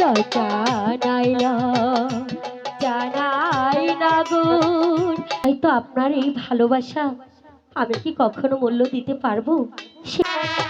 জানাই জানাই না গুণ তাই তো আপনার এই ভালোবাসা। আমি কি কখনো মূল্য দিতে পারব? সে-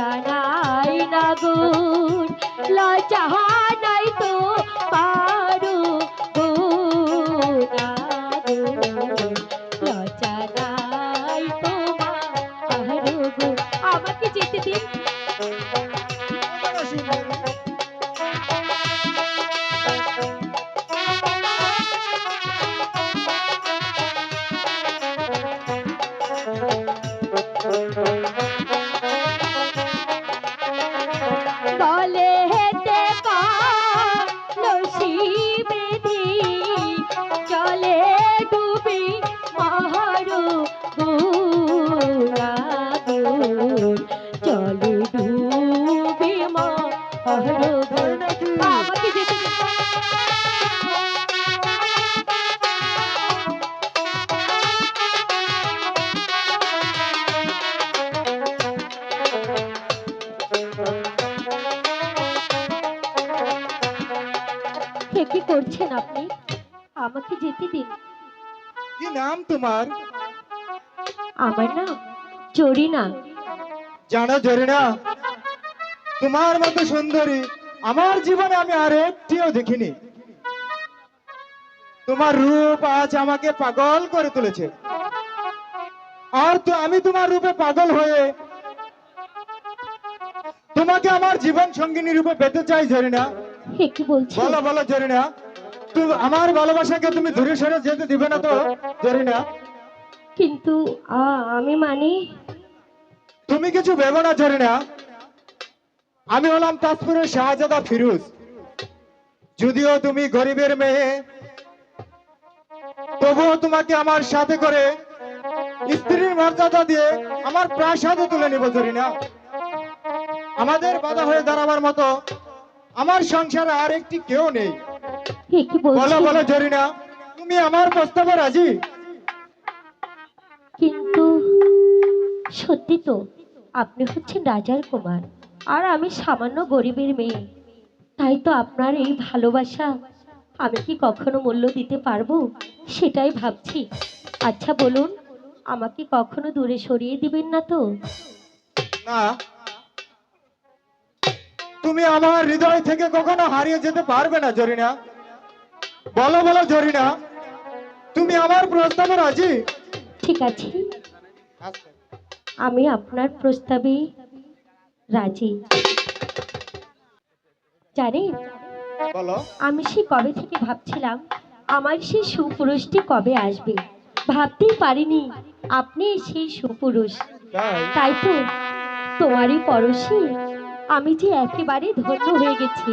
জানাই না গুণ লজ্জা তো হে কি করছেন আপনি? আমাকে যেতে দিন। কি নাম তোমার? আমার নাম জরিনা। জানো জরিনা তোমার মতো সুন্দরী আমার জীবনে আমি আর একটিও দেখিনি। তোমার রূপ আজ আমাকে পাগল করে তুলেছে। আর তো আমি তোমার রূপে পাগল হয়ে তোমাকে আমার জীবন সঙ্গিনী রূপে পেতে চাই জরিনা। হে কি বলছেন বলো বলো জরিনা। তুমি আমার ভালোবাসাকে তুমি দূরে সরে যেতে দিবে না তো জরিনা। কিন্তু আমি মানে? তুমি কিছু ভেবো না জরিনা। আমি হলাম তাজপুরের শাহজাদা ফিরোজ। যদিও তুমি গরিবের মেয়ে তবুও তোমাকে আমার সাথে করে স্ত্রীর মর্যাদা দিয়ে আমার প্রাসাদে তুলে নিব জরিনা। আমাদের বাধা হয়ে দাঁড়াবার মতো আমার সংসারে আর একটি কেউ নেই। বলো বলো জরিনা তুমি আমার প্রস্তাবে রাজি? কিন্তু সত্যি তো আপনি হচ্ছেন রাজার কুমার আর আমি সামান্য গরিবের মেয়ে। তাই তো আপনার এই ভালোবাসা আমি কি কখনো মূল্য দিতে পারব? সেটাই ভাবছি। আচ্ছা বলুন আমাকে কখনো দূরে সরিয়ে দিবেন না তো? না তুমি আমার হৃদয় থেকে কখনো হারিয়ে যেতে পারবে না জরিনা। বলো বলো জরিনা। তুমি আমার প্রস্তাবে রাজি? ঠিক আছে। আমি আপনার প্রস্তাবে রাজি। জানেন বলো। আমি সে কবে থেকে ভাবছিলাম আমার সেই সুপুরুষটি কবে আসবে? ভাবতেই পারিনি আপনি সেই সুপুরুষ। তাই? তাই তো তোমারই পরশে আমি যে একেবারে ধন্য হয়ে গেছি।